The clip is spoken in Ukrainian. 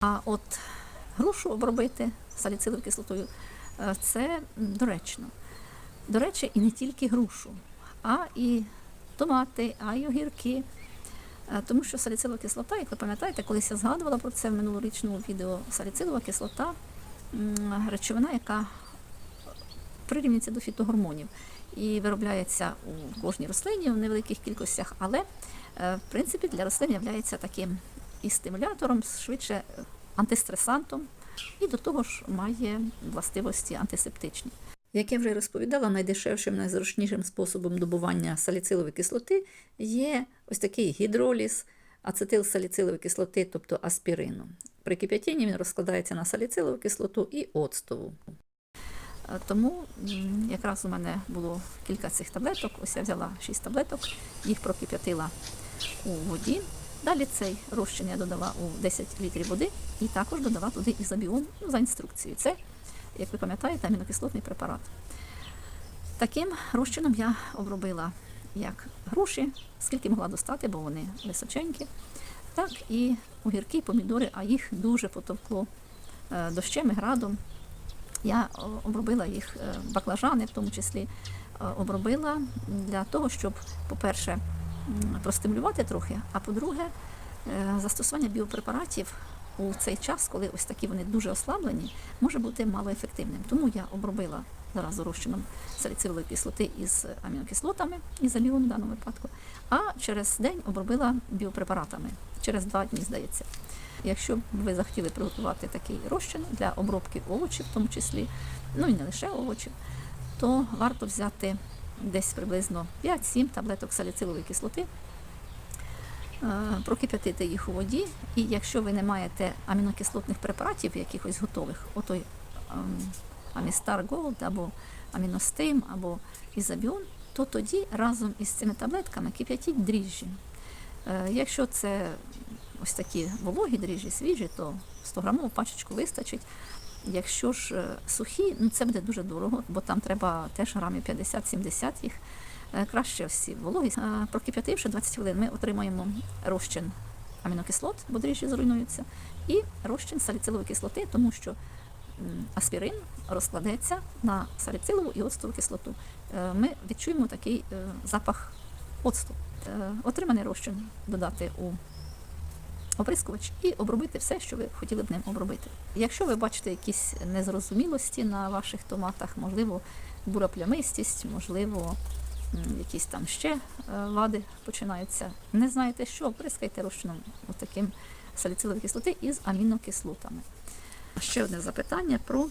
А от грушу обробити саліциловою кислотою е, це доречно. До речі, і не тільки грушу, а і томати, а й огірки. Е, Тому що саліцилова кислота, як ви пам'ятаєте, колись я згадувала про це в минулорічному відео, саліцилова кислота речовина, яка прирівнюється до фітогормонів і виробляється у кожній рослині в невеликих кількостях, але е, в принципі для рослин є таким і стимулятором, швидше е, антистресантом, і до того ж має властивості антисептичні. Як я вже розповідала, найдешевшим, найзручнішим способом добування саліцилової кислоти є ось такий гідроліз ацетилсаліцилової кислоти, тобто аспірину. При кип'ятінні він розкладається на саліцилову кислоту і оцтову. Е, Тому якраз у мене було кілька цих таблеток. Ось я взяла 6 таблеток, їх прокип'ятила у воді. Далі цей розчин я додала у 10 літрів води і також додала туди ізобіон ну, за інструкцією. Це, як ви пам'ятаєте, амінокислотний препарат. Таким розчином я обробила як груші, скільки могла достати, бо вони височенькі, так і огірки, помідори, а їх дуже потовкло е, дощем і градом. Я обробила їх е, баклажани, в тому числі е, обробила для того, щоб, по-перше, простимулювати трохи, а по-друге, е, застосування біопрепаратів у цей час, коли ось такі вони дуже ослаблені, може бути малоефективним. Тому я обробила зараз розчином саліцилової кислоти із амінокислотами, ізоліон в даному випадку, а через день обробила біопрепаратами, через два дні, здається. Якщо б ви захотіли приготувати такий розчин для обробки овочів, в тому числі, ну і не лише овочів, то варто взяти десь приблизно 5-7 таблеток саліцилової кислоти, е, прокип'ятити їх у воді, і якщо ви не маєте амінокислотних препаратів якихось готових, отой ем, Амістар Голд або Аміностим або Ізобіон, то тоді разом із цими таблетками кип'ятіть дріжджі. Е, Якщо це ось такі вологі дріжджі, свіжі, то 100 грамову пачечку вистачить. Якщо ж е, сухі, ну це буде дуже дорого, бо там треба теж грамів 50-70 їх. Е, Краще всі вологі. Е, Прокип'ятивши 20 хвилин, ми отримаємо розчин амінокислот, бо дріжджі зруйнуються, і розчин саліцилової кислоти, тому що аспірин розкладеться на саліцилову і оцтову кислоту. Ми відчуємо такий запах оцту. Отриманий розчин додати у оприскувач і обробити все, що ви хотіли б ним обробити. Якщо ви бачите якісь незрозумілості на ваших томатах, можливо, буроплямистість, можливо, якісь там ще е, вади починаються, не знаєте що, оприскайте розчином отаким саліцилової кислоти із амінокислотами. Ще одне запитання про